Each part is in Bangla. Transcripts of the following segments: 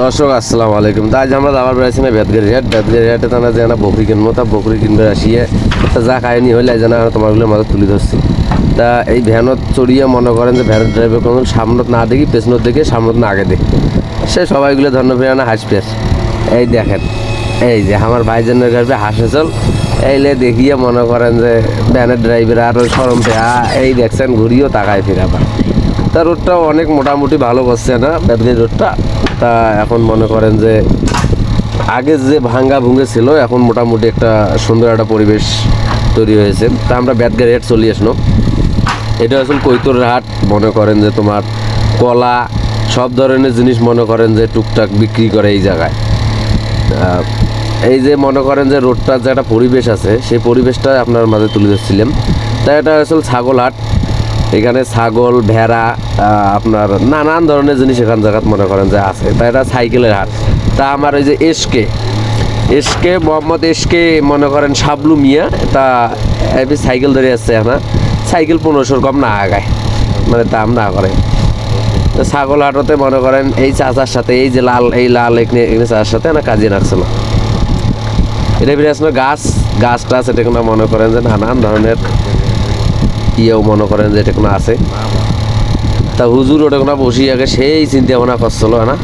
দর্শক, আসসালামু আলাইকুম। তা আজ আমরা যাবার বেড়াইছি না বেদগের হাট বেদগের হাটে তা না যে না বকরি কিনবো, তা বকরি কিনবে আসিয়ে, তা যা খায়নি হইলে যেন আমরা তোমারগুলোর মাথা তুলে ধরছি। তা এই ভ্যানত চড়িয়ে মনে করেন যে ভ্যানের ড্রাইভার কোনো সামনত না দেখি, পেছনত দেখে সামনত না আগে দেখি। সে সবাইগুলো ধন্য ফিরে না হাসপের এই দেখেন, এই যে আমার ভাইজনের কাছে হাসে চল। এইলে দেখিয়ে মনে করেন যে ভ্যানের ড্রাইভার আর সরম পেয়া এই দেখছেন ঘুরিয়েও তাকায় ফিরাবার তা রোডটাও অনেক মোটামুটি ভালো করছে না বেদগের রোডটা। তা এখন মনে করেন যে আগে যে ভাঙ্গা ভুঙ্গে ছিল, এখন মোটামুটি একটা সুন্দর একটা পরিবেশ তৈরি হয়েছে। তা আমরা বেদগের হেড চলে আসলো এটা আসলে কৈতর হাট। মনে করেন যে তোমার কলা, সব ধরনের জিনিস মনে করেন যে টুকটাক বিক্রি করে এই জায়গায়। এই যে মনে করেন যে রোডটার যে একটা পরিবেশ আছে, সেই পরিবেশটা আপনার মাঝে তুলে ধরছিলাম। তাই এটা আসলে ছাগল হাট। এখানে ছাগল, ভেড়া আপনার নানান ধরনের জিনিস এখান জায়গাত মনে করেন যে আছে। তা এটা সাইকেলের হাট। তা আমার ওই যে এসকে এসকে মোহাম্মদ এসকে মনে করেন সাবলু মিয়া, তা এমনি সাইকেল ধরে আসছে এখন। সাইকেল পনেরোশোর কম না আগায়। মানে দাম না করে। ছাগল হাটতে মনে করেন এই চাচার সাথে, এই যে লাল, এই লাল এখানে চাচার সাথে না কাজিয়ে রাখছিল এটা ফিরে আসলে গাছ গাছ টাছ, এটা মনে করেন যে নানান ধরনের ইয়েও মনে করেন যে এটা কোনো আছে। তা হুজুর ওটা কোনো বসি আগে সেই চিন্তা ভাবনা করছিল না?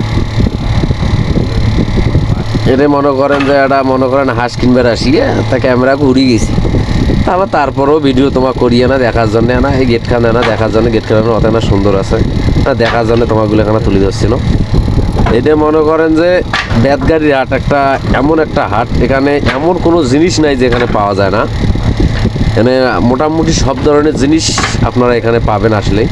এটা মনে করেন যে এটা মনে করেন হাঁস কিনবার আসিয়ে তা ক্যামেরা ঘুরি গেছি। তা আবার তারপরেও ভিডিও তোমার করিয়ে না দেখার জন্য না এই গেটখানে না দেখার জন্য গেটখানে অত না সুন্দর আছে। না দেখার জন্য তোমাগুলো এখানে তুলে ধরছিল। এটা মনে করেন যে বেতগাড়ির হাট একটা, এমন একটা হাট, এখানে এমন কোনো জিনিস নাই যেখানে পাওয়া যায় না। এখানে মোটামুটি সব ধরনের জিনিস আপনারা এখানে পাবেন আসলে।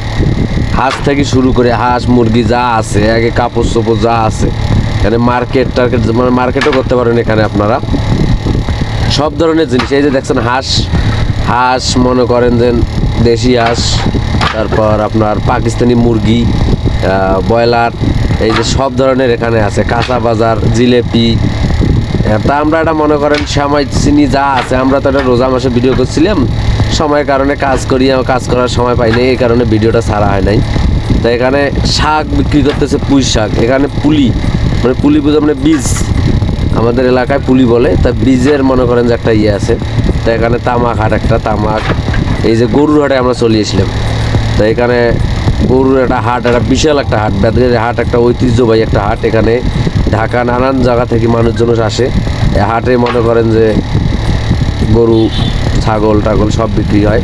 হাঁস থেকে শুরু করে হাঁস, মুরগি যা আছে, আগে কাপড় চোপড় যা আছে, এখানে মার্কেট টার্কেট মানে মার্কেটও করতে পারেন এখানে আপনারা। সব ধরনের জিনিস, এই যে দেখছেন হাঁস হাঁস, মনে করেন যে দেশি হাঁস, তারপর আপনার পাকিস্তানি মুরগি ব্রয়লার, এই যে সব ধরনের এখানে আছে, কাঁচা বাজার, জিলেপি তা আমরা এটা মনে করেন সময় চিনি যা আছে, আমরা তো এটা রোজা মাসে ভিডিও করছিলাম। সময়ের কারণে কাজ করি, আমার কাজ করার সময় পাই নাই, এই কারণে ভিডিওটা ছাড়া হয় নাই। তো এখানে শাক বিক্রি করতেছে পুঁই শাক, এখানে পুলি মানে পুলি বুঝে মানে বীজ। আমাদের এলাকায় পুলি বলে, তা বীজের মনে করেন যে একটা ইয়ে আছে। তা এখানে তামাক হাট একটা, তামাক, এই যে গরুর হাটে আমরা চলিয়েছিলাম তা এখানে গরুর একটা হাট, একটা বিশাল একটা হাট বেদগের হাট, একটা ঐতিহ্যবাহী একটা হাট। এখানে ঢাকা নানান জায়গা থেকে মানুষজন আসে। হাটে মনে করেন যে গরু, ছাগল, টাগল সব বিক্রি হয়।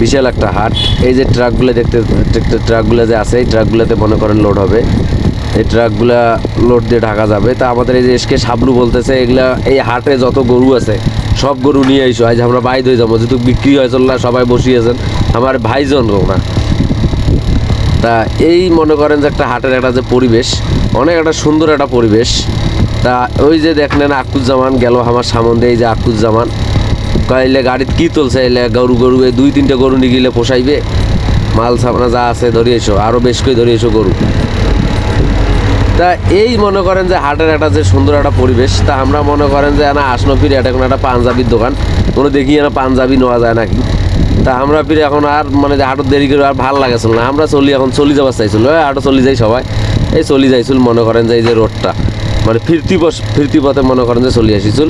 বিশাল একটা হাট। এই যে ট্রাকগুলো দেখতে ট্রাকগুলো যে আছে, এই ট্রাকগুলোতে মনে করেন লোড হবে। এই ট্রাকগুলা লোড দিয়ে ঢাকা যাবে। তা আমাদের এই যে এসকে সাবলু বলতেছে, এগুলা এই হাটে যত গরু আছে, সব গরু নিয়ে আইসো। আজ আমরা বাইদ হয়ে যাব। যেহেতু বিক্রি হয়, চললা সবাই বসিয়েছেন। আমার ভাইজন না। তা এই মনে করেন যে একটা হাটের একটা যে পরিবেশ, অনেক একটা সুন্দর একটা পরিবেশ। তা ওই যে দেখলেন আকুজ্জামান গেল আমার সামনে এই যে আকুজ্জামান। কইলে গাড়িত কি তুলছে? এলে গরু গরু, এই দুই, তিনটে গরু নিয়ে গেলে পোষাইবে? মাল সামনা যা আছে ধরিয়ে এসো আরও বেশ করে এসো গরু। তা এই মনে করেন যে হাটের একটা যে সুন্দর একটা পরিবেশ, তা আমরা মনে করেন যে না আসনো ফিরে এটা কোনো একটা পাঞ্জাবির দোকান। কোনো দেখি না পাঞ্জাবি নেওয়া যায় নাকি? তা আমরা ফিরে এখন আর মানে আরও দেরি করে আর ভালো লাগেছিল না। আমরা চলি এখন, চলি যাবার চাইছিল। আরও চলি যাই সবাই। এই চলি যাইছিল, মনে করেন যে এই যে রোডটা মানে ফিরতি পথ ফিরতি পথে মনে করেন যে চলি আসিছিল।